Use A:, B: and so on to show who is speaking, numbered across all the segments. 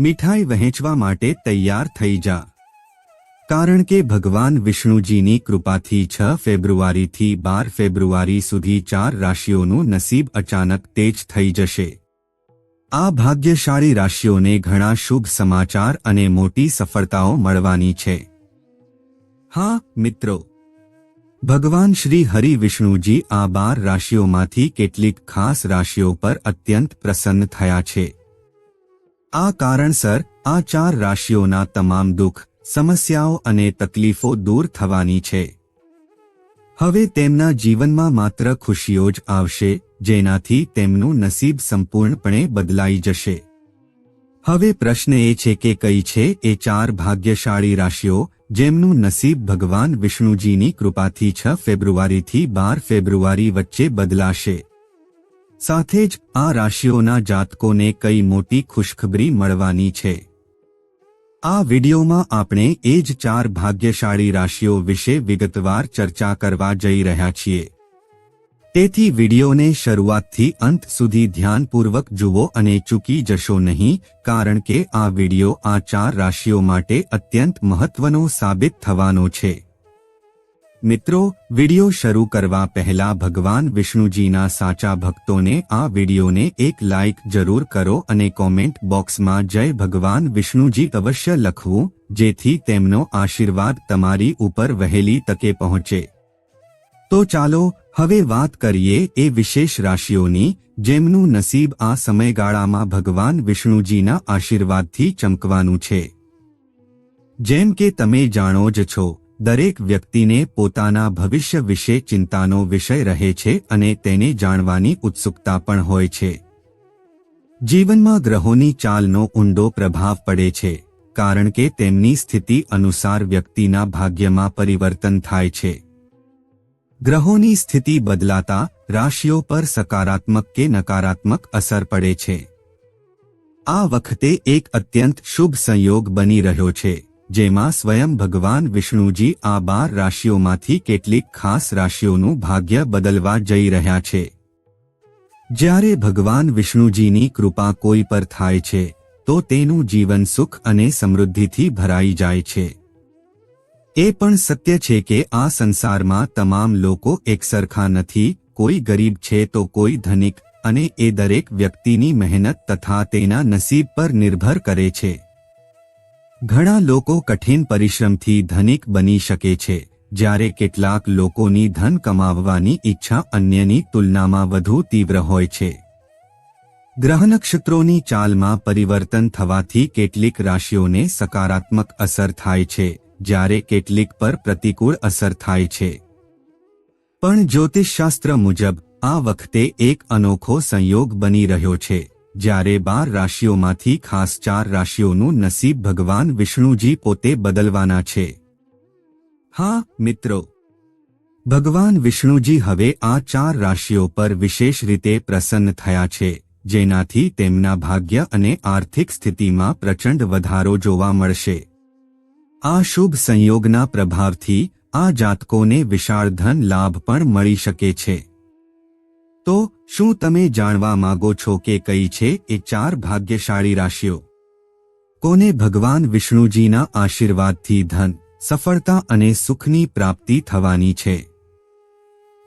A: મીઠાઈ વહેંચવા માટે તૈયાર થઈ જા. કારણ કે ભગવાન વિષ્ણુજીની કૃપાથી છ ફેબ્રુઆરીથી બાર ફેબ્રુઆરી સુધી ચાર રાશિઓનું નસીબ અચાનક તેજ થઈ જશે. આ ભાગ્યશાળી રાશિઓને ઘણા શુભ સમાચાર અને મોટી સફળતાઓ મળવાની છે. હા, મિત્રો. ભગવાન શ્રી હરિ વિષ્ણુજી આ બાર રાશિઓમાંથી કેટલીક ખાસ રાશિઓ પર અત્યંત પ્રસન્ન થયા છે. આ કારણસર આ ચાર રાશિઓના તમામ દુઃખ, સમસ્યાઓ અને તકલીફો દૂર થવાની છે. હવે તેમના જીવનમાં માત્ર ખુશીઓ જ આવશે, જેનાથી તેમનું નસીબ સંપૂર્ણપણે બદલાઈ જશે. હવે પ્રશ્ન એ છે કે કઈ છે એ ચાર ભાગ્યશાળી રાશિઓ, જેમનું નસીબ ભગવાન વિષ્ણુજીની કૃપાથી છ ફેબ્રુઆરીથી બાર ફેબ્રુઆરી વચ્ચે બદલાશે. સાથે જ આ રાશિઓના જાતકોને કઈ મોટી ખુશખબરી મળવાની છે. આ વિડિયોમાં આપણે એ જ ચાર ભાગ્યશાળી રાશિઓ વિશે વિગતવાર ચર્ચા કરવા જઈ રહ્યા છીએ. તેથી વિડિયોને શરૂઆતથી અંત સુધી ધ્યાનપૂર્વક જુઓ અને ચૂકી જશો નહીં, કારણ કે આ વિડિયો આ ચાર રાશિઓ માટે અત્યંત મહત્વનો સાબિત થવાનો છે. મિત્રો, વિડિયો શરૂ કરવા પહેલા ભગવાન વિષ્ણુજીના સાચા ભક્તોને આ વિડિયોને એક લાઇક જરૂર કરો અને કોમેન્ટ બોક્સમાં જય ભગવાન વિષ્ણુજી અવશ્ય લખવું, જેથી તેમનો આશીર્વાદ તમારી ઉપર વહેલી તકે પહોંચે. તો ચાલો, હવે વાત કરીએ એ વિશેષ રાશિઓની, જેમનું નસીબ આ સમયગાળામાં ભગવાન વિષ્ણુજીના આશીર્વાદથી ચમકવાનું છે. જેમ કે તમે જાણો જ છો દરેક વ્યક્તિને પોતાના ભવિષ્ય વિશે ચિંતાનો વિષય રહે છે અને તેને જાણવાની ઉત્સુકતા પણ હોય છે. જીવનમાં ગ્રહોની ચાલનો ઊંડો પ્રભાવ પડે છે, કારણ કે તેમની સ્થિતિ અનુસાર વ્યક્તિના ભાગ્યમાં પરિવર્તન થાય છે. ગ્રહોની સ્થિતિ બદલાતા રાશિઓ પર સકારાત્મક કે નકારાત્મક અસર પડે છે. આ વખતે એક અત્યંત શુભ સંયોગ બની રહ્યો છે. જેમાં સ્વયં ભગવાન વિષ્ણુજી આ બાર રાશિઓમાંથી કેટલીક ખાસ રાશિઓનું ભાગ્ય બદલવા જઈ રહ્યા છે. જ્યારે ભગવાન વિષ્ણુજીની કૃપા કોઈ પર થાય છે, તો તેનું જીવન સુખ અને સમૃદ્ધિથી ભરાઈ જાય છે. એ પણ સત્ય છે કે આ સંસારમાં તમામ લોકો એકસરખા નથી, કોઈ ગરીબ છે તો કોઈ ધનિક, અને એ દરેક વ્યક્તિની મહેનત તથા તેના નસીબ પર નિર્ભર કરે છે. ઘણા લોકો કઠિન પરિશ્રમથી ધનિક બની શકે છે, જ્યારે કેટલાક લોકોની ધન કમાવવાની ઈચ્છા અન્યની તુલનામાં વધુ તીવ્ર હોય છે. ગ્રહ નક્ષત્રોની ચાલમાં પરિવર્તન થવાથી કેટલીક રાશિઓને સકારાત્મક અસર થાય છે, જ્યારે કેટલીક પર પ્રતિકૂળ અસર થાય છે. પણ જ્યોતિષશાસ્ત્ર મુજબ, આ વખતે એક અનોખો સંયોગ બની રહ્યો છે. જ્યારે બાર રાશિઓમાંથી ખાસ ચાર રાશિઓનું નસીબ ભગવાન વિષ્ણુજી પોતે બદલવાના છે. હા, મિત્રો. ભગવાન વિષ્ણુજી હવે આ ચાર રાશિઓ પર વિશેષ રીતે પ્રસન્ન થયા છે, જેનાથી તેમના ભાગ્ય અને આર્થિક સ્થિતિમાં પ્રચંડ વધારો જોવા મળશે. આ શુભ સંયોગના પ્રભાવથી આ જાતકોને વિશાળ ધન લાભ પણ મળી શકે છે. તો શું તમે જાણવા માગો છો કે કઈ છે એ ચાર ભાગ્યશાળી રાશિઓ? કોને ભગવાન વિષ્ણુજીના આશીર્વાદથી ધન, સફળતા અને સુખની પ્રાપ્તિ થવાની છે?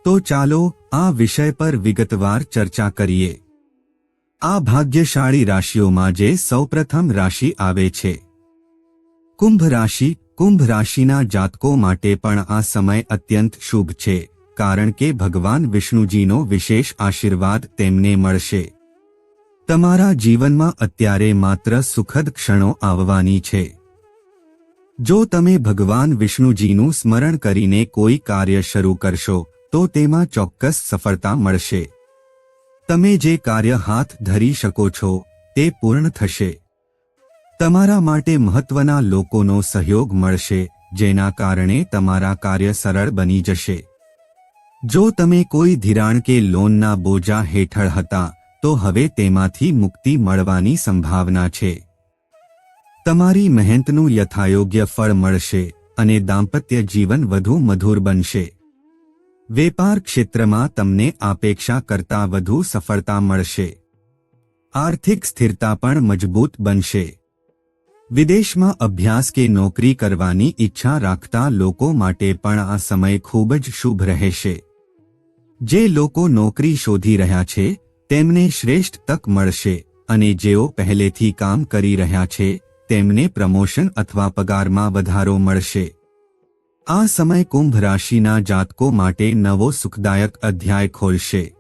A: તો ચાલો આ વિષય પર વિગતવાર ચર્ચા કરીએ. આ ભાગ્યશાળી રાશિઓમાં જે સૌપ્રથમ રાશિ આવે છે. કુંભ રાશિ, કુંભ રાશિના જાતકો માટે પણ આ સમય અત્યંત શુભ છે. કારણ કે ભગવાન વિષ્ણુજીનો વિશેષ આશીર્વાદ તેમને મળશે. તમારા જીવનમાં અત્યારે માત્ર સુખદ ક્ષણો આવવાની છે. જો તમે ભગવાન વિષ્ણુજીનું સ્મરણ કરીને કોઈ કાર્ય શરૂ કરશો, તો તેમાં ચોક્કસ સફળતા મળશે. તમે જે કાર્ય હાથ ધરી શકો છો, તે પૂર્ણ થશે. તમારા માટે મહત્વના લોકોનો સહયોગ મળશે, જેના કારણે તમારા કાર્ય સરળ બની જશે. જો તમે કોઈ ધિરાણ કે લોનના બોજા હેઠળ હતા, તો હવે તેમાંથી મુક્તિ મળવાની સંભાવના છે. તમારી મહેનતનું યથાયોગ્ય ફળ મળશે અને દાંપત્ય જીવન વધુ મધુર બનશે. વેપાર ક્ષેત્રમાં તમને અપેક્ષા કરતાં વધુ સફળતા મળશે. આર્થિક સ્થિરતા પણ મજબૂત બનશે. વિદેશમાં અભ્યાસ કે નોકરી કરવાની ઈચ્છા રાખતા લોકો માટે પણ આ સમય ખૂબ જ શુભ રહેશે. જે લોકો નોકરી શોધી રહ્યા છે, તેમને શ્રેષ્ઠ તક મળશે અને જેઓ પહેલેથી કામ કરી રહ્યા છે, તેમને પ્રમોશન અથવા પગારમાં વધારો મળશે. આ સમય કુંભ રાશિના જાતકો માટે નવો સુખદાયક અધ્યાય ખોલશે.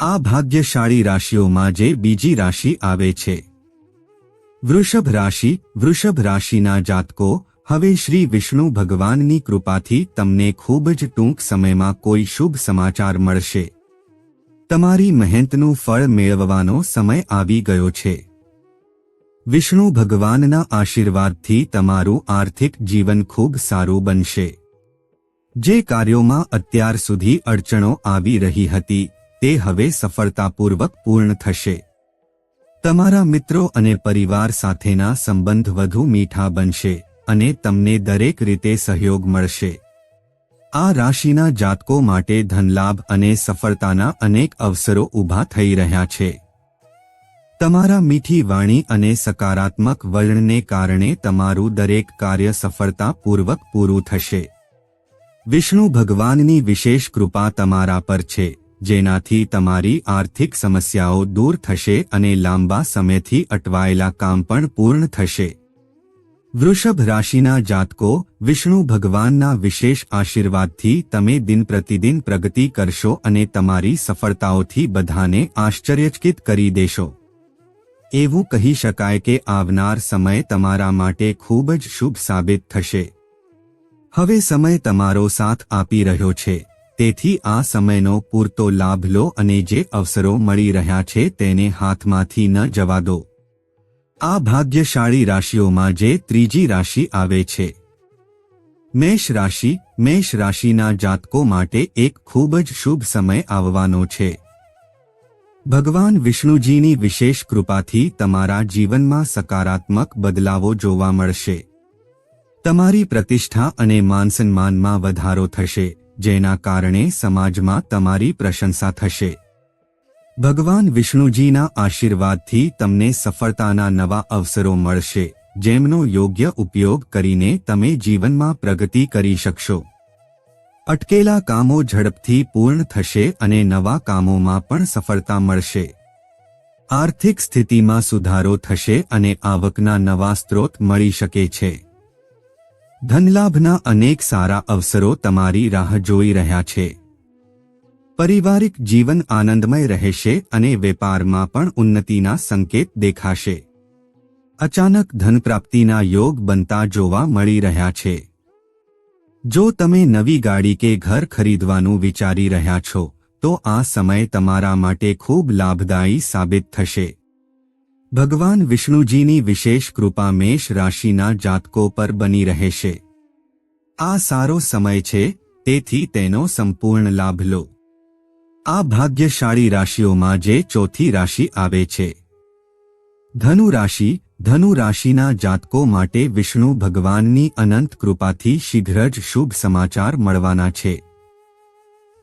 A: આ ભાગ્યશાળી રાશિઓમાં જે બીજી રાશિ આવે છે. વૃષભ રાશિ, વૃષભ રાશિના જાતકો હવે શ્રી વિષ્ણુ ભગવાનની કૃપાથી તમને ખૂબ જ ટૂંક સમયમાં કોઈ શુભ સમાચાર મળશે. તમારી મહેનતનું ફળ મેળવવાનો સમય આવી ગયો છે. વિષ્ણુ ભગવાનના આશીર્વાદથી તમારું આર્થિક જીવન ખૂબ સારું બનશે. જે કાર્યોમાં અત્યાર સુધી અડચણો આવી રહી હતી, તે હવે સફળતાપૂર્વક પૂર્ણ થશે. તમારા મિત્રો અને પરિવાર સાથેના સંબંધ વધુ મીઠા બનશે. અને તમને દરેક રીતે સહયોગ મળશે. આ રાશિના જાતકો માટે ધનલાભ અને સફળતાના અનેક અવસરો ઊભા થઈ રહ્યા છે. તમારા મીઠી વાણી અને સકારાત્મક વલણને કારણે તમારું દરેક કાર્ય સફળતાપૂર્વક પૂરું થશે. વિષ્ણુ ભગવાનની વિશેષ કૃપા તમારા પર છે, જેનાથી તમારી આર્થિક સમસ્યાઓ દૂર થશે અને લાંબા સમયથી અટવાયેલા કામ પણ પૂર્ણ થશે. વૃષભ રાશિના જાતકો, વિષ્ણુ ભગવાનના વિશેષ આશીર્વાદથી તમે દિન પ્રતિદિન પ્રગતિ કરશો અને તમારી સફળતાઓથી બધાને આશ્ચર્યચકિત કરી દેશો. એવું કહી શકાય કે આવનાર સમય તમારા માટે ખૂબ જ શુભ સાબિત થશે. હવે સમય તમારો સાથ આપી રહ્યો છે. તેથી આ સમયનો પૂરતો લાભ લો અને જે અવસરો મળી રહ્યા છે તેને હાથમાંથી ન જવા દો. આ ભાગ્યશાળી રાશિઓમાં જે ત્રીજી રાશિ આવે છે. મેષ રાશિ, મેષ રાશિના જાતકો માટે એક ખૂબ જ શુભ સમય આવવાનો છે. ભગવાન વિષ્ણુજીની વિશેષ કૃપાથી તમારા જીવનમાં સકારાત્મક બદલાવો જોવા મળશે. તમારી પ્રતિષ્ઠા અને માનસન્માનમાં વધારો થશે, જેના કારણે સમાજમાં તમારી પ્રશંસા થશે. ભગવાન વિષ્ણુજીના આશીર્વાદથી તમને સફળતાના નવા અવસરો મળશે, જેમનો યોગ્ય ઉપયોગ કરીને તમે જીવનમાં પ્રગતિ કરી શકશો. અટકેલા કામો ઝડપથી પૂર્ણ થશે અને નવા કામોમાં પણ સફળતા મળશે. આર્થિક સ્થિતિમાં સુધારો થશે અને આવકના નવા સ્ત્રોત મળી શકે છે. ધનલાભના અનેક સારા અવસરો તમારી રાહ જોઈ રહ્યા છે. પારિવારિક જીવન આનંદમય રહેશે અને વેપારમાં પણ ઉન્નતિના સંકેત દેખાશે. અચાનક ધનપ્રાપ્તિના યોગ બનતા જોવા મળી રહ્યા છે. જો તમે નવી ગાડી કે ઘર ખરીદવાનું વિચારી રહ્યા છો, તો આ સમય તમારા માટે ખૂબ લાભદાયી સાબિત થશે. ભગવાન વિષ્ણુજીની વિશેષ કૃપા મેષ રાશિના જાતકો પર બની રહેશે. આ સારો સમય છે, તેથી તેનો સંપૂર્ણ લાભ લો. આ ભાગ્યશાળી રાશિઓમાં જે ચોથી રાશિ આવે છે. ધનુ રાશિ, ધનુ રાશિના જાતકો માટે વિષ્ણુ ભગવાનની અનંત કૃપાથી શીઘ્ર જ શુભ સમાચાર મળવાના છે.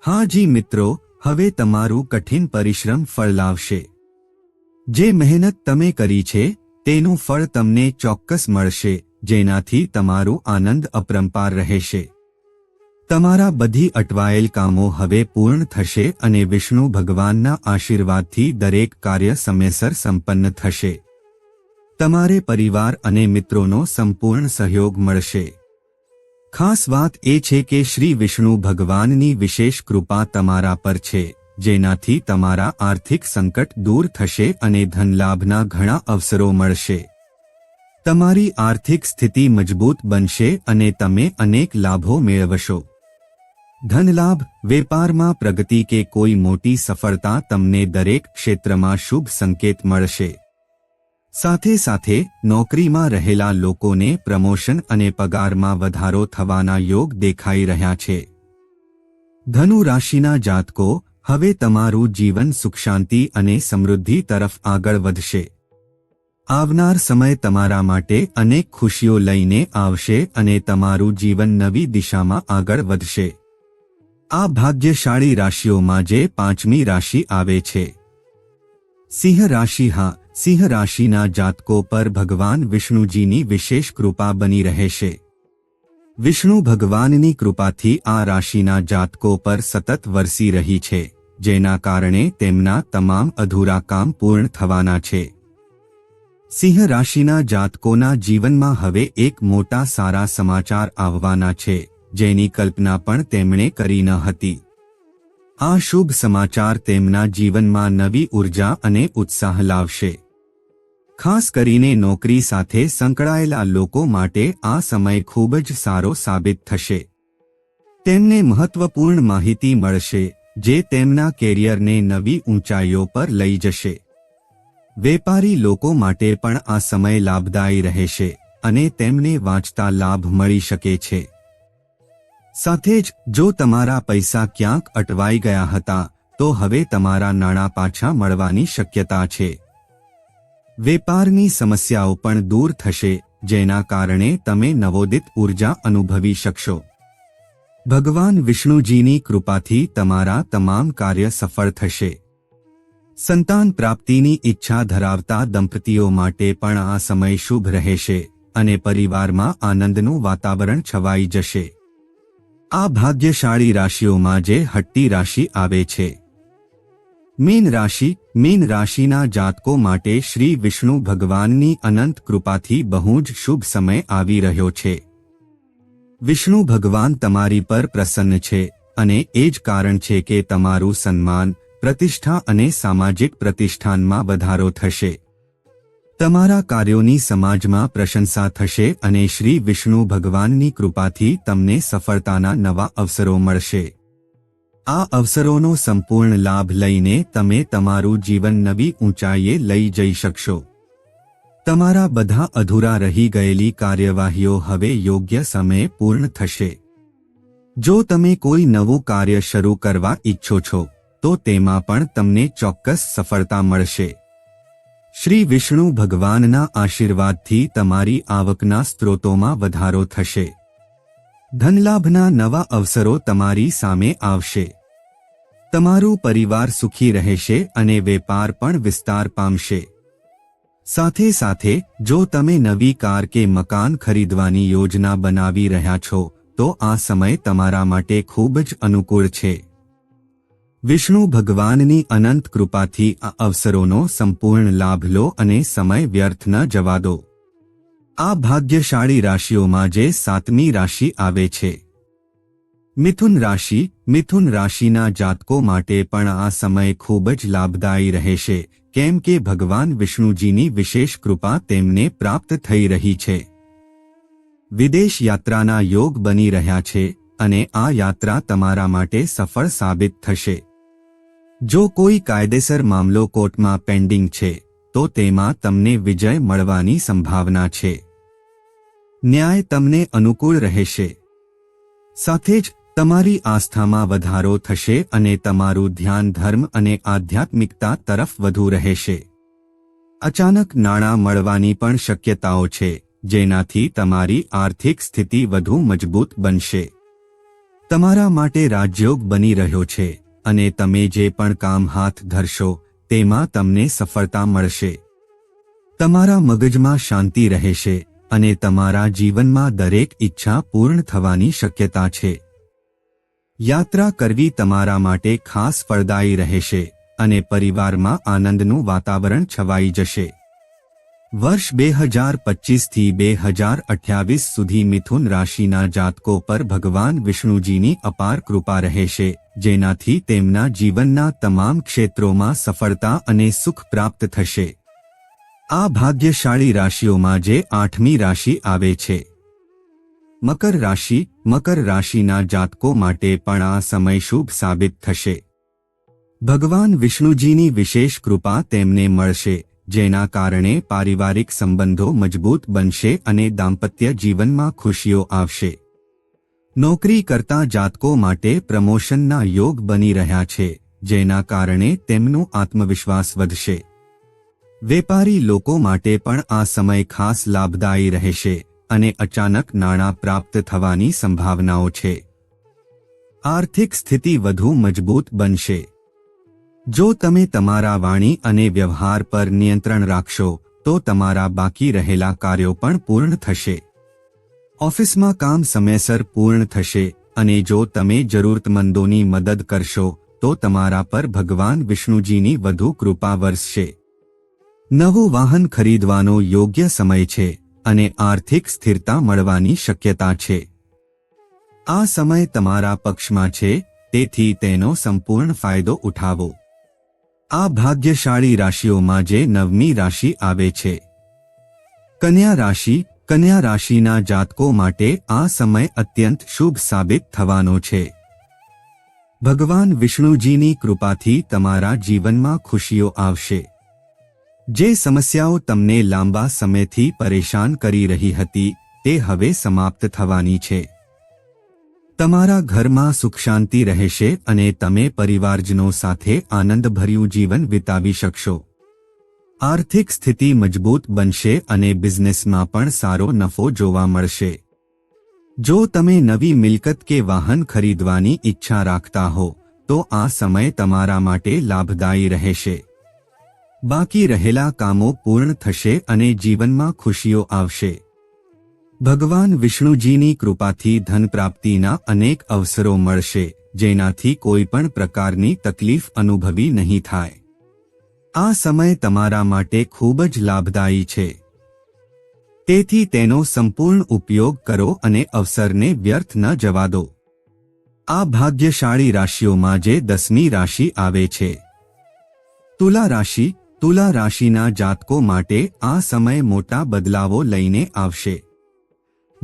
A: હા જી મિત્રો, હવે તમારું કઠિન પરિશ્રમ ફળ લાવશે. જે મહેનત તમે કરી છે, તેનું ફળ તમને ચોક્કસ મળશે, જેનાથી તમારું આનંદ અપરંપાર રહેશે. તમારા બધી અટવાયેલ કામો હવે પૂર્ણ થશે અને વિષ્ણુ ભગવાનના આશીર્વાદથી દરેક કાર્ય સમયસર સંપન્ન થશે. તમારે પરિવાર અને મિત્રોનો સંપૂર્ણ સહયોગ મળશે. ખાસ વાત એ છે કે શ્રી વિષ્ણુ ભગવાનની વિશેષ કૃપા તમારા પર છે, જેનાથી તમારા આર્થિક સંકટ દૂર થશે અને ધનલાભના ઘણા અવસરો મળશે. તમારી આર્થિક સ્થિતિ મજબૂત બનશે અને તમે અનેક લાભો મેળવશો. ધનલાભ, વેપારમાં પ્રગતિ કે કોઈ મોટી સફળતા તમને દરેક ક્ષેત્રમાં શુભ સંકેત મળશે. સાથે સાથે, નોકરીમાં રહેલા લોકોને પ્રમોશન અને પગારમાં વધારો થવાના યોગ દેખાઈ રહ્યા છે. ધનુ રાશિના જાતકો, હવે તમારું જીવન સુખશાંતિ અને સમૃદ્ધિ તરફ આગળ વધશે. આવનાર સમય તમારા માટે અનેક ખુશીઓ લઈને આવશે અને તમારું જીવન નવી દિશામાં આગળ વધશે. આ ભાગ્યશાળી રાશિઓમાં જે પાંચમી રાશિ આવે છે. સિંહ રાશિ હા, સિંહ રાશિના જાતકો પર ભગવાન વિષ્ણુજીની વિશેષ કૃપા બની રહેશે વિષ્ણુ ભગવાનની કૃપાથી આ રાશિના જાતકો પર સતત વરસી રહી છે, જેના કારણે તેમના તમામ અધૂરા કામ પૂર્ણ થવાના છે. સિંહ રાશિના જાતકોના જીવનમાં હવે એક મોટા સારા સમાચાર આવવાના છે. જેની કલ્પના પણ તેમણે કરી ન હતી. આ શુભ સમાચાર તેમના જીવનમાં નવી ઊર્જા અને ઉત્સાહ લાવશે. ખાસ કરીને નોકરી સાથે સંકળાયેલા લોકો માટે આ સમય ખૂબ જ સારો સાબિત થશે. તેમને મહત્વપૂર્ણ માહિતી મળશે, જે તેમના કેરિયરને નવી ઊંચાઈઓ પર લઈ જશે. વેપારી લોકો માટે પણ આ સમય લાભદાયી રહેશે, અને તેમને વાંચતા લાભ મળી શકે છે. સાથે જ જો તમારા પૈસા ક્યાંક અટવાઈ ગયા હતા, તો હવે તમારા નાણાં પાછા મળવાની શક્યતા છે. વેપારની સમસ્યાઓ પણ દૂર થશે, જેના કારણે તમે નવોદિત ઊર્જા અનુભવી શકશો. ભગવાન વિષ્ણુજીની કૃપાથી તમારા તમામ કાર્ય સફળ થશે. સંતાન પ્રાપ્તિની ઈચ્છા ધરાવતા દંપતીઓ માટે પણ આ સમય શુભ રહેશે, અને પરિવારમાં આનંદનું વાતાવરણ છવાઈ જશે. આ ભાગ્યશાળી રાશિઓમાં જે હટ્ટી રાશિ આવે છે. મીન રાશિ, મીન રાશિના જાતકો માટે શ્રી વિષ્ણુ ભગવાનની અનંત કૃપાથી બહુ જ શુભ સમય આવી રહ્યો છે. વિષ્ણુ ભગવાન તમારી પર પ્રસન્ન છે અને એ જ કારણ છે કે તમારું સન્માન, પ્રતિષ્ઠા અને સામાજિક પ્રતિષ્ઠાનમાં વધારો થશે. તમારા કાર્યોની સમાજમાં પ્રશંસા થશે અને શ્રી વિષ્ણુ ભગવાનની કૃપાથી તમને સફળતાના નવા અવસરો મળશે. આ અવસરોનો સંપૂર્ણ લાભ લઈને તમે તમારું જીવન નવી ઊંચાઈએ લઈ જઈ શકશો. તમારા બધા અધૂરા રહી ગયેલી કાર્યવાહીઓ હવે યોગ્ય સમયે પૂર્ણ થશે. જો તમે કોઈ નવું કાર્ય શરૂ કરવા ઈચ્છો છો, તો તેમાં પણ તમને ચોક્કસ સફળતા મળશે. શ્રી વિષ્ણુ ભગવાનના આશીર્વાદથી તમારી આવકના સ્ત્રોતોમાં વધારો થશે. ધનલાભના નવા અવસરો તમારી સામે આવશે. તમારું પરિવાર સુખી રહેશે અને વેપાર પણ વિસ્તાર પામશે. સાથે સાથે, જો તમે નવી કાર કે મકાન ખરીદવાની યોજના બનાવી રહ્યા છો, તો આ સમય તમારા માટે ખૂબ જ અનુકૂળ છે. વિષ્ણુ ભગવાનની અનંત કૃપાથી આ અવસરોનો સંપૂર્ણ લાભ લો અને સમય વ્યર્થ ન જવા દો. આ ભાગ્યશાળી રાશિઓમાં જે સાતમી રાશિ આવે છે. મિથુન રાશિ, મિથુન રાશિના જાતકો માટે પણ આ સમય ખૂબ જ લાભદાયી રહેશે, કેમ કે ભગવાન વિષ્ણુજીની વિશેષ કૃપા તેમને પ્રાપ્ત થઈ રહી છે. વિદેશ યાત્રાના યોગ બની રહ્યા છે અને આ યાત્રા તમારા માટે સફળ સાબિત થશે. જો કોઈ કાયદેસર મામલો કોર્ટમાં પેન્ડિંગ છે, તો તેમાં તમને વિજય મળવાની સંભાવના છે. ન્યાય તમને અનુકૂળ રહેશે. સાથે જ, તમારી આસ્થામાં વધારો થશે અને તમારું ધ્યાન ધર્મ અને આધ્યાત્મિકતા તરફ વધુ રહેશે. અચાનક નાણાં મળવાની પણ શક્યતાઓ છે, જેનાથી તમારી આર્થિક સ્થિતિ વધુ મજબૂત બનશે. તમારા માટે રાજયોગ બની રહ્યો છે. અને તમે જે પણ કામ હાથ ધરશો, તેમાં તમને સફળતા મળશે. તમારા મગજમાં શાંતિ રહેશે અને તમારા જીવનમાં દરેક ઈચ્છા પૂર્ણ થવાની શક્યતા છે. યાત્રા કરવી તમારા માટે ખાસ ફળદાયી રહેશે અને પરિવારમાં આનંદનું વાતાવરણ છવાઈ જશે. વર્ષ બે હજાર પચીસથી બે હજાર અઠ્યાવીસ સુધી મિથુન રાશિના જાતકો પર ભગવાન વિષ્ણુજીની અપાર કૃપા રહેશે, જેનાથી તેમના જીવનના તમામ ક્ષેત્રોમાં સફળતા અને સુખ પ્રાપ્ત થશે. આ ભાગ્યશાળી રાશિઓમાં જે આઠમી રાશિ આવે છે. મકર રાશિ, મકર રાશિના જાતકો માટે પણ આ સમય શુભ સાબિત થશે. ભગવાન વિષ્ણુજીની વિશેષ કૃપા તેમને મળશે. જેના કારણે પારિવારિક સંબંધો મજબૂત બનશે અને દાંપત્ય જીવનમાં ખુશીઓ આવશે. નોકરી કરતા જાતકો માટે પ્રમોશનના યોગ બની રહ્યા છે, જેના કારણે તેમનું આત્મવિશ્વાસ વધશે. વેપારી લોકો માટે પણ આ સમય ખાસ લાભદાયી રહેશે અને અચાનક નાણાં પ્રાપ્ત થવાની સંભાવનાઓ છે. આર્થિક સ્થિતિ વધુ મજબૂત બનશે. જો તમે તમારા વાણી અને વ્યવહાર પર નિયંત્રણ રાખશો, તો તમારા બાકી રહેલા કાર્યો પણ પૂર્ણ થશે. ઓફિસમાં કામ સમયસર પૂર્ણ થશે અને જો તમે જરૂરતમંદોની મદદ કરશો, તો તમારા પર ભગવાન વિષ્ણુજીની વધુ કૃપા વરસશે. નવું વાહન ખરીદવાનો યોગ્ય સમય છે અને આર્થિક સ્થિરતા મળવાની શક્યતા છે. આ સમય તમારા પક્ષમાં છે, તેથી તેનો સંપૂર્ણ ફાયદો ઉઠાવો. આ ભાગ્યશાળી રાશિઓમાં જે નવમી રાશિ આવે છે. કન્યા રાશિ, કન્યા રાશિના જાતકો માટે આ સમય અત્યંત શુભ સાબિત થવાનો છે. ભગવાન વિષ્ણુજીની કૃપાથી તમારા જીવનમાં ખુશીઓ આવશે. જે સમસ્યાઓ તમને લાંબા સમયથી પરેશાન કરી રહી હતી, તે હવે સમાપ્ત થવાની છે. તમારા ઘરમાં સુખ શાંતિ રહેશે અને તમે પરિવારજનો સાથે આનંદભર્યું જીવન વિતાવી શકશો. આર્થિક સ્થિતિ મજબૂત બનશે અને બિઝનેસમાં પણ સારો નફો જોવા મળશે. જો તમે નવી મિલકત કે વાહન ખરીદવાની ઈચ્છા રાખતા હો, તો આ સમય તમારા માટે લાભદાયી રહેશે. બાકી રહેલા કામો પૂર્ણ થશે અને જીવનમાં ખુશીઓ આવશે. ભગવાન વિષ્ણુજીની કૃપાથી ધન પ્રાપ્તિના અનેક અવસરો મળશે, જેનાથી કોઈ પણ પ્રકારની તકલીફ અનુભવી નહીં થાય. આ સમય તમારા માટે ખૂબ જ લાભદાયી છે. તેથી તેનો સંપૂર્ણ ઉપયોગ કરો અને અવસરને વ્યર્થ ન જવા દો. આ ભાગ્યશાળી રાશિઓમાં જે દસમી રાશિ આવે છે. તુલા રાશિ, તુલા રાશિના જાતકો માટે આ સમય મોટા બદલાવો લઈને આવશે.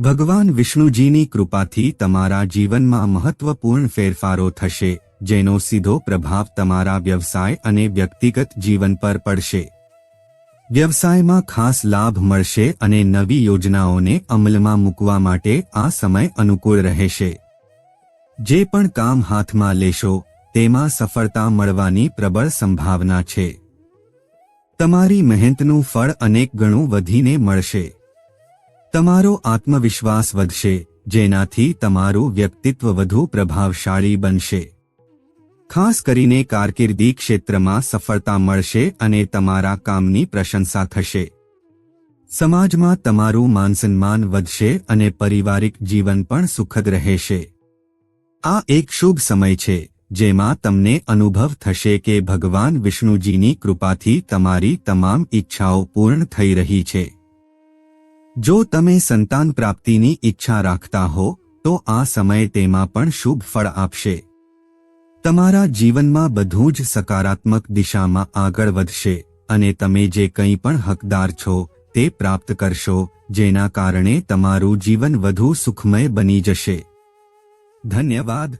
A: ભગવાન વિષ્ણુજીની કૃપાથી તમારા જીવનમાં મહત્વપૂર્ણ ફેરફારો થશે, જેનો સીધો પ્રભાવ તમારા વ્યવસાય અને વ્યક્તિગત જીવન પર પડશે. વ્યવસાયમાં ખાસ લાભ મળશે અને નવી યોજનાઓને અમલમાં મૂકવા માટે આ સમય અનુકૂળ રહેશે. જે પણ કામ હાથમાં લેશો, તેમાં સફળતા મળવાની પ્રબળ સંભાવના છે. તમારી મહેનતનું ફળ અનેક ગણું વધીને મળશે. તમારો આત્મવિશ્વાસ વધશે, જેનાથી તમારું વ્યક્તિત્વ વધુ પ્રભાવશાળી બનશે. ખાસ કરીને કારકિર્દી ક્ષેત્રમાં સફળતા મળશે અને તમારા કામની પ્રશંસા થશે. સમાજમાં તમારું માનસન્માન વધશે અને પારિવારિક જીવન પણ સુખદ રહેશે. આ એક શુભ સમય છે, જેમાં તમને અનુભવ થશે કે ભગવાન વિષ્ણુજીની કૃપાથી તમારી તમામ ઈચ્છાઓ પૂર્ણ થઈ રહી છે. જો તમે સંતાન પ્રાપ્તિની ઈચ્છા રાખતા હો, તો આ સમય તેમાં પણ શુભ ફળ આપશે. તમારા જીવનમાં બધું જ સકારાત્મક દિશામાં આગળ વધશે અને તમે જે કંઈ પણ હકદાર છો, તે પ્રાપ્ત કરશો, જેના કારણે તમારું જીવન વધુ સુખમય બની જશે. ધન્યવાદ.